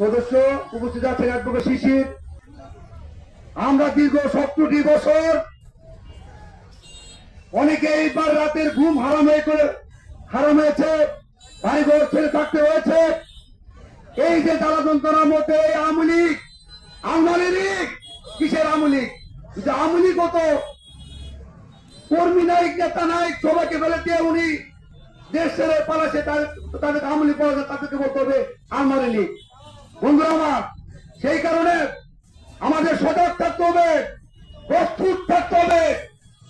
সদস্য, উপস্থিত আছেন অ্যাডভোকেট শিশির। আমরা দীর্ঘ সত্তরটি বছর অনেকে এইবার রাতের ঘুম হারাম হয়ে করে হারাম হয়েছে, বাড়িঘর ছেড়ে থাকতে হয়েছে। এই যে জ্বালা যন্ত্রণার মধ্যে এই আমলিক আমলি লীগ, কিসের আমলিক যে আমলিক হতো কর্মী নাই নেতা নাই সবাইকে ফেলে দিয়ে উনি দেশ ছেড়ে পালাছে তাদের তাদেরকে আমলি পাওয়া যায় তাদেরকে বলতে হবে আমলি লীগ। বন্ধুরা আমার, সেই কারণে আমাদের সজাগ থাকতে হবে, প্রস্তুত থাকতে হবে।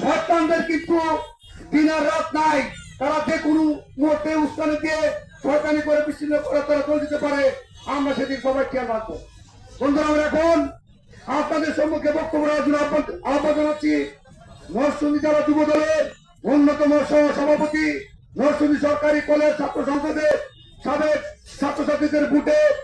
শয়তানদের কিন্তু দিন আর রাত নাই। তারা যে কোনো মুহূর্তে উস্কানি দিয়ে শয়তানি করে বিচ্ছিন্ন করে তারা চলে যেতে পারে। আমরা সেদিন সবাই খেয়াল রাখব। বন্ধুরা আমরা, এখন আপনাদের সম্মুখে বক্তব্য রাখার জন্য আহ্বান- জানাচ্ছি নরসিংদী জেলা যুব দলের অন্যতম সহ সভাপতি নরসিংদী সরকারি কলেজ ছাত্র সংসদের সাবেক ছাত্রছাত্রীদের বুটে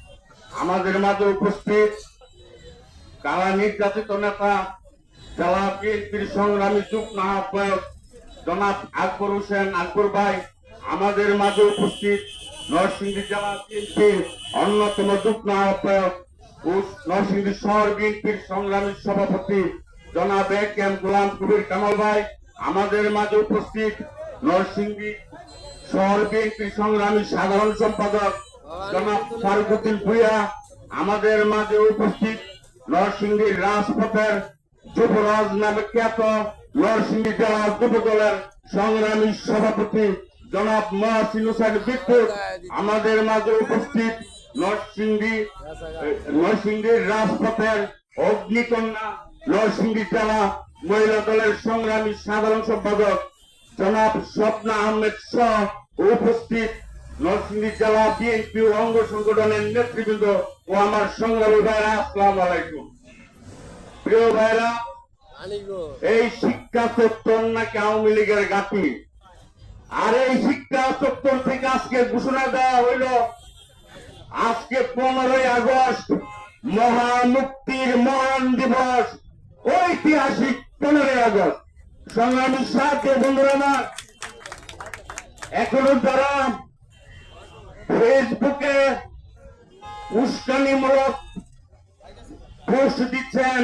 আমাদের মাঝে উপস্থিত কারা নির্যাতিত নেতা, জেলা বিএনপির সংগ্রামী যুগ্ম আহ্বায়ক জনাব আকবর হোসেন আকবর ভাই, আমাদের মাঝে উপস্থিত নরসিংদী জেলা বিএনপির অন্যতম যুগ্ম আহ্বায়ক ও নরসিংদী শহর বিএনপির সংগ্রামী সভাপতি জনাব এ এম গোলাম কবির কামাল ভাই, আমাদের মাঝে উপস্থিত নরসিংদী শহর বিএনপির সংগ্রামী সাধারণ সম্পাদক জনাব ফারুকুদ্দিন ভুইয়া আমাদের মাঝে উপস্থিত নরসিংদীর রাজপথের যুবরাজ নামে খ্যাত নরসিংদী জেলা যুব দলের সংগ্রামী সভাপতি জনাব মহাসিন হোসেন বিদ্যুৎ। আমাদের মাঝে উপস্থিত নরসিংদী এ, নরসিংদীর রাজপথের অগ্নিকন্যা নরসিংদী জেলা মহিলা দলের সংগ্রামী সাধারণ সম্পাদক জনাব স্বপ্না আহমেদ শাহ উপস্থিত জেলা বিএনপি অঙ্গ সংগঠনের নেতৃবৃন্দ ও আমার সংগ্রামী ভাইরা, আসসালাম আলাইকুম। প্রিয় ভাইরা, এই শিক্ষা নাকি আওয়ামী লীগের গাতি আর এই শিক্ষা থেকে আজকে ঘোষণা দেওয়া হইল, আজকে পনেরোই আগস্ট মহামুক্তির মহান দিবস, ঐতিহাসিক পনেরোই আগস্ট। সংগ্রামী সাথে, বন্ধুরা এখনও যারা ফেসবুকে উস্কানিমূলক পোস্ট দিচ্ছেন,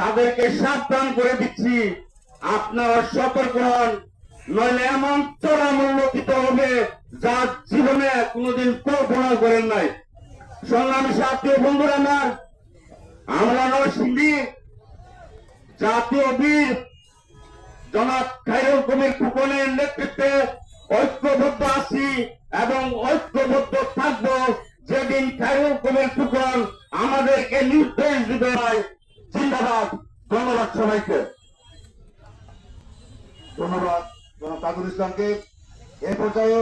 তাদেরকে সাবধান করে দিচ্ছি। আপনারা সতর্ক হন, নইলে এমন চড়া মূল্য হবে যা জীবনে কোনোদিন কল্পনা করেন নাই। সংগ্রামী সাথী বন্ধুরা আমার, আমরা নরসিংদী জাতীয় বীর জনাব খাইরুল কবির ফুকনের নেতৃত্বে ঐক্যবদ্ধ আছি এবং ঐক্যবদ্ধ জিন্দাবাদ, ধন্যবাদ সবাইকে। ধন্যবাদ, জনাব তাজুল ইসলামকে। এ পর্যায়ে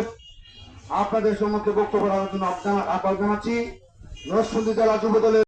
আপনাদের সম্মুখে বক্তব্য রাখার জন্য আহ্বান জানাচ্ছি। নরসিংদী জেলা যুব দলের